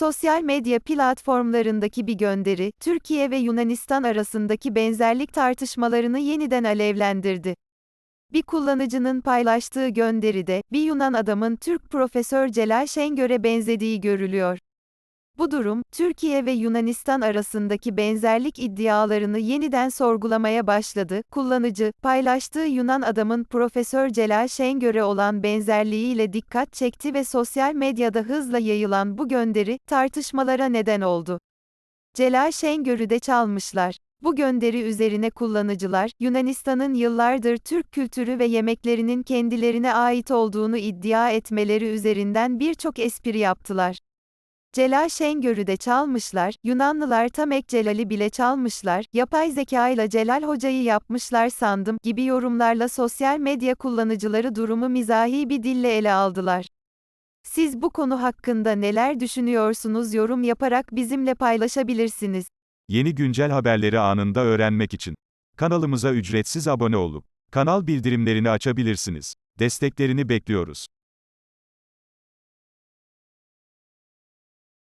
Sosyal medya platformlarındaki bir gönderi, Türkiye ve Yunanistan arasındaki benzerlik tartışmalarını yeniden alevlendirdi. Bir kullanıcının paylaştığı gönderide, bir Yunan adamın Türk Profesör Celal Şengör'e benzediği görülüyor. Bu durum, Türkiye ve Yunanistan arasındaki benzerlik iddialarını yeniden sorgulamaya başladı. Kullanıcı, paylaştığı Yunan adamın Profesör Celal Şengör'e olan benzerliğiyle dikkat çekti ve sosyal medyada hızla yayılan bu gönderi, tartışmalara neden oldu. Celal Şengör'ü de çalmışlar. Bu gönderi üzerine kullanıcılar, Yunanistan'ın yıllardır Türk kültürü ve yemeklerinin kendilerine ait olduğunu iddia etmeleri üzerinden birçok espri yaptılar. Celal Şengör'ü de çalmışlar, Yunanlılar Tamek Celal'i bile çalmışlar, yapay zeka ile Celal Hoca'yı yapmışlar sandım gibi yorumlarla sosyal medya kullanıcıları durumu mizahi bir dille ele aldılar. Siz bu konu hakkında neler düşünüyorsunuz yorum yaparak bizimle paylaşabilirsiniz. Yeni güncel haberleri anında öğrenmek için kanalımıza ücretsiz abone olup kanal bildirimlerini açabilirsiniz. Desteklerini bekliyoruz.